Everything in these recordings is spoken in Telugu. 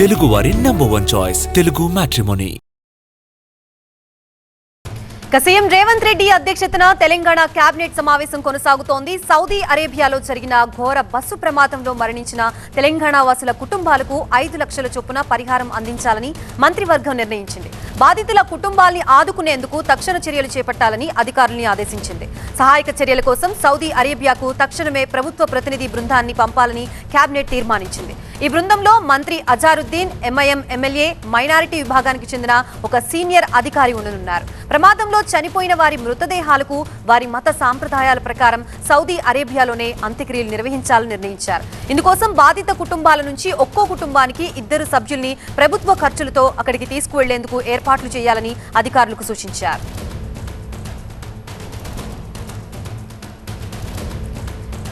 తెలుగువారి number one choice Telugu matrimony CM Revanth Reddy అధ్యక్షతన తెలంగాణ కేబినెట్ సమావేశం కొనసాగుతోంది. సౌదీ అరేబియాలో జరిగిన ఘోర బస్సు ప్రమాదంలో మరణించిన తెలంగాణ వాసుల కుటుంబాలకు ఐదు లక్షల చొప్పున పరిహారం అందించాలని మంత్రివర్గం నిర్ణయించింది. బాధితుల కుటుంబాల్ని ఆదుకునేందుకు తక్షణ చర్యలు చేపట్టాలని అధికారుల్ని ఆదేశించింది. సహాయక చర్యల కోసం సౌదీ అరేబియాకు తక్షణమే ప్రభుత్వ ప్రతినిధి బృందాన్ని పంపాలని కేబినెట్ తీర్మానించింది. ఈ బృందంలో మంత్రి అజారుద్దీన్ ఎంఐఎం ఎమ్మెల్యే మైనారిటీ విభాగానికి చెందిన ఒక సీనియర్ అధికారి ఉండనున్నారు. ప్రమాదంలో చనిపోయిన వారి మృతదేహాలకు వారి మత సాంప్రదాయాల ప్రకారం సౌదీ అరేబియాలోనే అంత్యక్రియలు నిర్వహించాలని నిర్ణయించారు. ఇందుకోసం బాధిత కుటుంబాల నుంచి ఒక్కో కుటుంబానికి ఇద్దరు సభ్యుల్ని ప్రభుత్వ ఖర్చులతో అక్కడికి తీసుకువెళ్ళేందుకు ఏర్పాట్లు చేయాలని అధికారులకు సూచించారు.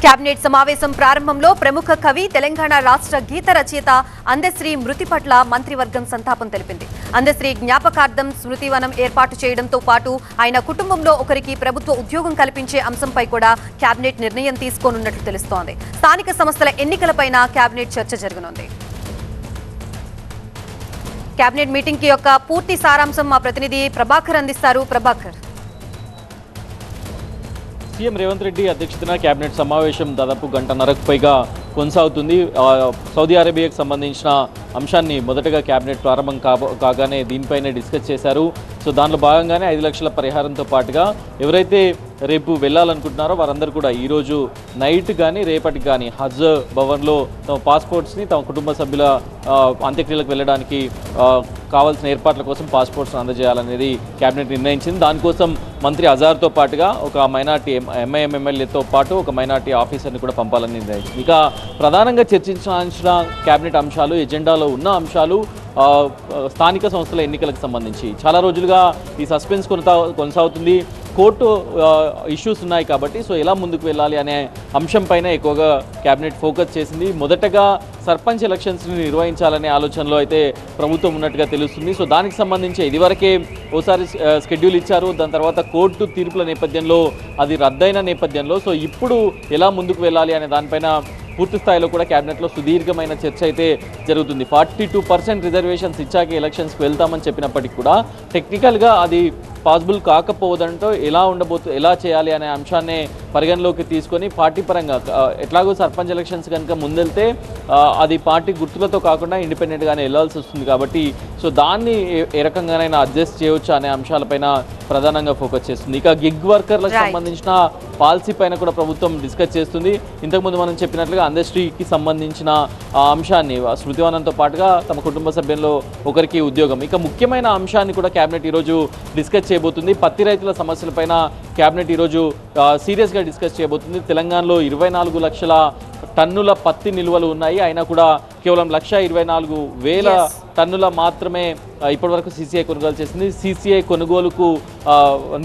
కేబినెట్ సమావేశం ప్రారంభంలో ప్రముఖ కవి తెలంగాణ రాష్ట్ర గీత రచయిత అందశ్రీ మృతి పట్ల మంత్రివర్గం సంతాపం తెలిపింది. అందశ్రీ జ్ఞాపకార్థం స్మృతివనం ఏర్పాటు చేయడంతో పాటు ఆయన కుటుంబంలో ఒకరికి ప్రభుత్వ ఉద్యోగం కల్పించే అంశంపై కూడా కేబినెట్ నిర్ణయం తీసుకోనున్నట్లు తెలుస్తోంది. స్థానిక సంస్థల ఎన్నికలపైన కేబినెట్ చర్చ జరగనుంది. కేబినెట్ మీటింగ్కి యొక్క పూర్తి సారాంశం మా ప్రతినిధి ప్రభాకర్ అందిస్తారు. ప్రభాకర్. సీఎం రేవంత్ రెడ్డి అధ్యక్షతన కేబినెట్ సమావేశం దాదాపు గంటన్నరకు పైగా కొనసాగుతుంది. సౌదీ అరేబియాకు సంబంధించిన అంశాన్ని మొదటగా కేబినెట్ ప్రారంభం కాగానే దీనిపైనే డిస్కస్ చేశారు. సో దానిలో భాగంగానే ఐదు లక్షల పరిహారంతో పాటుగా ఎవరైతే రేపు వెళ్ళాలనుకుంటున్నారో వారందరూ కూడా ఈరోజు నైట్ కానీ రేపటికి కానీ హజ్ భవన్లో తమ పాస్పోర్ట్స్ని తమ కుటుంబ సభ్యుల అంత్యక్రియలకు వెళ్ళడానికి కావాల్సిన ఏర్పాట్ల కోసం పాస్పోర్ట్స్ని అందజేయాలనేది కేబినెట్ నిర్ణయించింది. దానికోసం మంత్రి అజార్తో పాటుగా ఒక మైనార్టీ ఎంఐఎం ఎమ్మెల్యేతో పాటు ఒక మైనార్టీ ఆఫీసర్ని కూడా పంపాలని నిర్ణయించింది. ఇక ప్రధానంగా చర్చించాల్సిన కేబినెట్ అంశాలు ఎజెండాలో ఉన్న అంశాలు స్థానిక సంస్థల ఎన్నికలకు సంబంధించి. చాలా రోజులుగా ఈ సస్పెన్స్ కొనసా కొనసాగుతుంది. కోర్టు ఇష్యూస్ ఉన్నాయి కాబట్టి సో ఎలా ముందుకు వెళ్ళాలి అనే అంశంపైన ఎక్కువగా కేబినెట్ ఫోకస్ చేసింది. మొదటగా సర్పంచ్ ఎలక్షన్స్ని నిర్వహించాలనే ఆలోచనలో అయితే ప్రభుత్వం ఉన్నట్టుగా తెలుస్తుంది. సో దానికి సంబంధించి ఇదివరకే ఓసారి షెడ్యూల్ స్కెడ్యూల్ ఇచ్చారు. దాని తర్వాత కోర్టు తీర్పుల నేపథ్యంలో అది రద్దయిన నేపథ్యంలో సో ఇప్పుడు ఎలా ముందుకు వెళ్ళాలి అనే దానిపైన పూర్తి స్థాయిలో కూడా క్యాబినెట్లో సుదీర్ఘమైన చర్చ అయితే జరుగుతుంది. ఫార్టీ టూ పర్సెంట్ రిజర్వేషన్స్ ఇచ్చాక ఎలక్షన్స్కి వెళ్తామని చెప్పినప్పటికీ కూడా టెక్నికల్గా అది పాసిబుల్ కాకపోవడంతో ఎలా ఉండబోతు ఎలా చేయాలి అనే అంశాన్ని పరిగణలోకి తీసుకొని పార్టీ పరంగా ఎట్లాగో సర్పంచ్ ఎలక్షన్స్ కనుక ముందెళ్తే అది పార్టీ గుర్తులతో కాకుండా ఇండిపెండెంట్గానే వెళ్ళాల్సి వస్తుంది కాబట్టి సో దాన్ని ఏ- ఏ రకంగానైనా అడ్జస్ట్ చేయవచ్చు అనే అంశాలపైన ప్రధానంగా ఫోకస్ చేస్తుంది. ఇక గిగ్ వర్కర్లకు. సంబంధించిన పాలసీ పైన కూడా ప్రభుత్వం డిస్కస్ చేస్తుంది. ఇంతకుముందు మనం చెప్పినట్లుగా ఇండస్ట్రీకి సంబంధించిన అంశాన్ని ఆ స్మృతివనంతో పాటుగా తమ కుటుంబ సభ్యుల్లో ఒకరికి ఉద్యోగం. ఇక ముఖ్యమైన అంశాన్ని కూడా కేబినెట్ ఈరోజు డిస్కస్ చేయబోతుంది. పత్తి రైతుల సమస్యలపైన కేబినెట్ ఈరోజు సీరియస్గా డిస్కస్ చేయబోతుంది. తెలంగాణలో ఇరవై నాలుగు లక్షల టన్నుల పత్తి నిల్వలు ఉన్నాయి. అయినా కూడా కేవలం లక్ష ఇరవై నాలుగు వేల. టన్నుల మాత్రమే ఇప్పటివరకు సీసీఐ కొనుగోలు చేసింది. సీసీఐ కొనుగోలుకు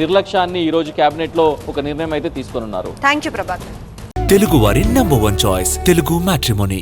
నిర్లక్ష్యాన్ని ఈరోజు కేబినెట్లో ఒక నిర్ణయం అయితే తీసుకొనున్నారు థ్యాంక్ యూ ప్రభాకర్ తెలుగువారి number one choice Telugu matrimony